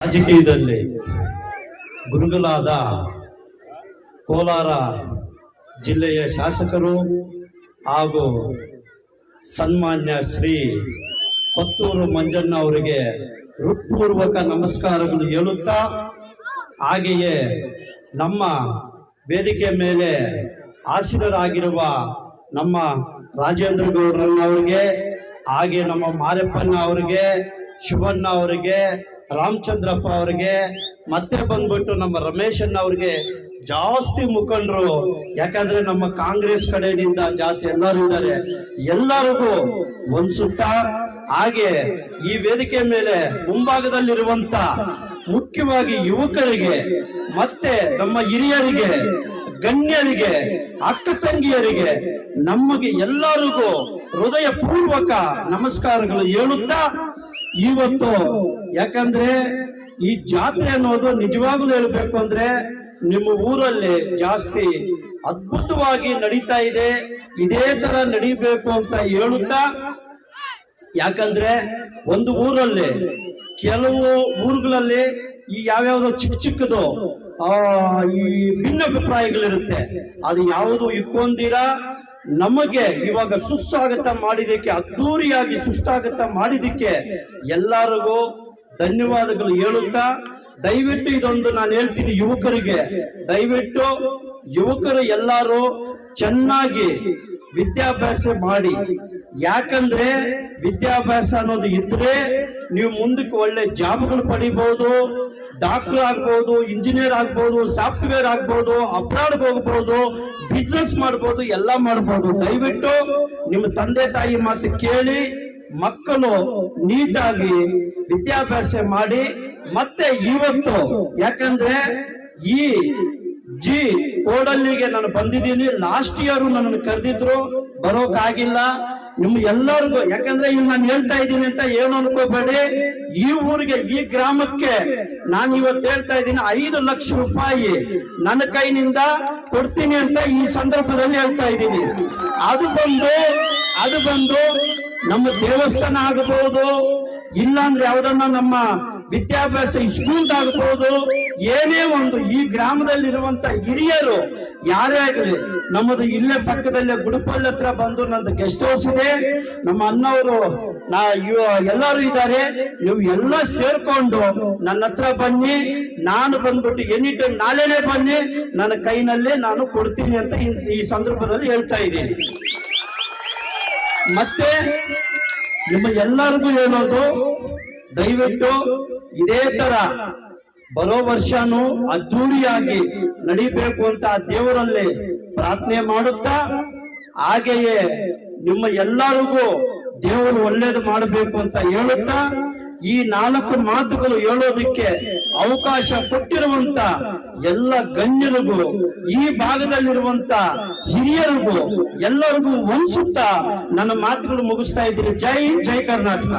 ರಾಜಕೀಯದಲ್ಲಿ ಗುರುಗಳಾದ ಕೋಲಾರ ಜಿಲ್ಲೆಯ ಶಾಸಕರು ಹಾಗೂ ಸನ್ಮಾನ್ಯ ಶ್ರೀ ಪತ್ತೂರು ಮಂಜಣ್ಣ ಅವರಿಗೆ ಹೃತ್ಪೂರ್ವಕ ನಮಸ್ಕಾರಗಳು ಹೇಳುತ್ತಾ, ಹಾಗೆಯೇ ನಮ್ಮ ವೇದಿಕೆ ಮೇಲೆ ಆಸೀನರಾಗಿರುವ ನಮ್ಮ ರಾಜೇಂದ್ರ ಗೌಡ್ರನ್ನವರಿಗೆ ಹಾಗೆ ನಮ್ಮ ಮಾರಪ್ಪಣ್ಣ ಅವರಿಗೆ ಶಿವಣ್ಣ ಅವರಿಗೆ ರಾಮಚಂದ್ರಪ್ಪ ಅವರಿಗೆ ಮತ್ತೆ ಬಂದ್ಬಿಟ್ಟು ನಮ್ಮ ರಮೇಶಣ್ಣ ಅವರಿಗೆ ಜಾಸ್ತಿ ಮುಖಂಡರು. ಯಾಕಂದ್ರೆ ನಮ್ಮ ಕಾಂಗ್ರೆಸ್ ಕಡೆಯಿಂದ ಜಾಸ್ತಿ ಎಲ್ಲರೂ ಇದ್ದಾರೆ. ಎಲ್ಲರಿಗೂ ಒಂದ್ ಸುತ್ತ. ಹಾಗೆ ಈ ವೇದಿಕೆ ಮೇಲೆ ಮುಂಭಾಗದಲ್ಲಿರುವಂತ ಮುಖ್ಯವಾಗಿ ಯುವಕರಿಗೆ, ಮತ್ತೆ ನಮ್ಮ ಹಿರಿಯರಿಗೆ, ಗಣ್ಯರಿಗೆ, ಅಕ್ಕ ತಂಗಿಯರಿಗೆ ನಮಗೆ ಎಲ್ಲರಿಗೂ ಹೃದಯ ಪೂರ್ವಕ ನಮಸ್ಕಾರಗಳು ಹೇಳುತ್ತಾ, ಇವತ್ತು ಯಾಕಂದ್ರೆ ಈ ಜಾತ್ರೆ ಅನ್ನೋದು ನಿಜವಾಗ್ಲೂ ಹೇಳ್ಬೇಕು ಅಂದ್ರೆ ನಿಮ್ಮ ಊರಲ್ಲಿ ಜಾಸ್ತಿ ಅದ್ಭುತವಾಗಿ ನಡೀತಾ ಇದೆ, ಇದೇ ತರ ನಡಿಬೇಕು ಅಂತ ಹೇಳುತ್ತಾ? ಯಾಕಂದ್ರೆ ಒಂದು ಊರಲ್ಲಿ ಕೆಲವು ಊರುಗಳಲ್ಲಿ ಈ ಯಾವ್ಯಾವ್ದೋ ಚಿಕ್ಕ ಚಿಕ್ಕದು, ಆ, ಈ ಭಿನ್ನಾಭಿಪ್ರಾಯಗಳಿರುತ್ತೆ. ಅದು ಯಾವುದು ಇಕ್ಕೊಂದಿರ ನಮಗೆ ಇವಾಗ ಸುಸ್ವಾಗತ ಮಾಡಿದಕ್ಕೆ ಅದ್ದೂರಿಯಾಗಿ ಸುಸ್ವಾಗತ ಮಾಡಿದಕ್ಕೆ ಎಲ್ಲರಿಗೂ ಧನ್ಯವಾದಗಳು ಹೇಳುತ್ತಾ, ದಯವಿಟ್ಟು ಇದೊಂದು ನಾನು ಹೇಳ್ತೀನಿ ಯುವಕರಿಗೆ. ದಯವಿಟ್ಟು ಯುವಕರು ಎಲ್ಲರೂ ಚೆನ್ನಾಗಿ ವಿದ್ಯಾಭ್ಯಾಸ ಮಾಡಿ. ಯಾಕಂದ್ರೆ ವಿದ್ಯಾಭ್ಯಾಸ ಅನ್ನೋದು ಇದ್ರೆ ನೀವು ಮುಂದಕ್ಕೆ ಒಳ್ಳೆ ಜಾಬ್ಗಳು ಪಡಿಬಹುದು ಡಾಕ್ಟರ್ ಆಗ್ಬಹುದು ಇಂಜಿನಿಯರ್ ಆಗ್ಬಹುದು ಸಾಫ್ಟ್ವೇರ್ ಆಗ್ಬಹುದು ಅಬ್ರಾಡ್ ಹೋಗ್ಬಹುದು ಬಿಸ್ನೆಸ್ ಮಾಡ್ಬೋದು, ಎಲ್ಲ ಮಾಡ್ಬೋದು. ದಯವಿಟ್ಟು ನಿಮ್ಮ ತಂದೆ ತಾಯಿ ಮಾತು ಕೇಳಿ ಮಕ್ಕಳು ನೀಟಾಗಿ ವಿದ್ಯಾಭ್ಯಾಸ ಮಾಡಿ ಮತ್ತೆ ಇವತ್ತು ಯಾಕಂದ್ರೆ ಈ ಜಿ ಕೋಡಲ್ಲಿಗೆ ನಾನು ಬಂದಿದ್ದೀನಿ. ಲಾಸ್ಟ್ ಇಯರ್ ನನ್ನನ್ನು ಕರೆದಿದ್ರು. ಬರೋಕಾಗಿಲ್ಲ. ನಿಮ್ ಎಲ್ಲರಿಗೂ ಯಾಕಂದ್ರೆ ಇಲ್ಲಿ ನಾನು ಹೇಳ್ತಾ ಇದ್ದೀನಿ ಅಂತ ಏನು ಅನ್ಕೋಬೇಡಿ. ಈ ಊರಿಗೆ, ಈ ಗ್ರಾಮಕ್ಕೆ ನಾನು ಇವತ್ತು ಹೇಳ್ತಾ ಇದ್ದೀನಿ ಐದು ಲಕ್ಷ ರೂಪಾಯಿ ನನ್ನ ಕೈನಿಂದ ಕೊಡ್ತೀನಿ ಅಂತ ಈ ಸಂದರ್ಭದಲ್ಲಿ ಹೇಳ್ತಾ ಇದ್ದೀನಿ. ಅದು ಬಂದು ಅದು ಬಂದು ನಮ್ಮ ದೇವಸ್ಥಾನ ಆಗಬಹುದು, ಇಲ್ಲಾಂದ್ರೆ ಯಾವ್ದನ್ನ ನಮ್ಮ ವಿದ್ಯಾಭ್ಯಾಸ ಸ್ಕೂಲ್ ಆಗಬಹುದು, ಏನೇ ಒಂದು ಈ ಗ್ರಾಮದಲ್ಲಿ ಇರುವಂತ ಹಿರಿಯರು, ಯಾರೇ ಆಗಲಿ, ನಮ್ಮದು ಇಲ್ಲೇ ಪಕ್ಕದಲ್ಲೇ ಗುಡುಪಲ್ಲಿ ಹತ್ರ ಬಂದು ನಂದು ಗೆಸ್ಟ್ ಹೌಸ್ ಇದೆ. ನಮ್ಮ ಅಣ್ಣವರು, ನಾ ಎಲ್ಲರೂ ಇದ್ದಾರೆ. ನೀವು ಎಲ್ಲ ಸೇರ್ಕೊಂಡು ನನ್ನ ಹತ್ರ ಬನ್ನಿ. ನಾನು ಬಂದ್ಬಿಟ್ಟು ಎನಿ ಟೈಮ್ ನಾಳೆನೆ ಬನ್ನಿ. ನನ್ನ ಕೈನಲ್ಲೇ ನಾನು ಕೊಡ್ತೀನಿ ಅಂತ ಈ ಸಂದರ್ಭದಲ್ಲಿ ಹೇಳ್ತಾ ಇದ್ದೀನಿ. ಮತ್ತೆ ನಿಮ್ಮ ಎಲ್ಲರಿಗೂ ಹೇಳೋದು, ದಯವಿಟ್ಟು ಇದೇ ತರ ಬರೋ ವರ್ಷನೂ ಅದ್ದೂರಿಯಾಗಿ ನಡಿಬೇಕು ಅಂತ ದೇವರಲ್ಲಿ ಪ್ರಾರ್ಥನೆ ಮಾಡುತ್ತಾ, ಹಾಗೆಯೇ ನಿಮ್ಮ ಎಲ್ಲರಿಗೂ ದೇವರು ಒಳ್ಳೇದು ಮಾಡಬೇಕು ಅಂತ ಹೇಳುತ್ತಾ, ಈ ನಾಲ್ಕು ಮಾತುಗಳು ಹೇಳೋದಕ್ಕೆ ಅವಕಾಶ ಕೊಟ್ಟಿರುವಂತ ಎಲ್ಲ ಗಣ್ಯರಿಗೂ, ಈ ಭಾಗದಲ್ಲಿರುವಂತ ಹಿರಿಯರಿಗೂ ಎಲ್ಲರಿಗೂ ಒಂದ್ಸುತ್ತಾ ನನ್ನ ಮಾತುಗಳು ಮುಗಿಸ್ತಾ ಇದ್ದೀರಿ. ಜೈ ಜೈ ಕರ್ನಾಟಕ.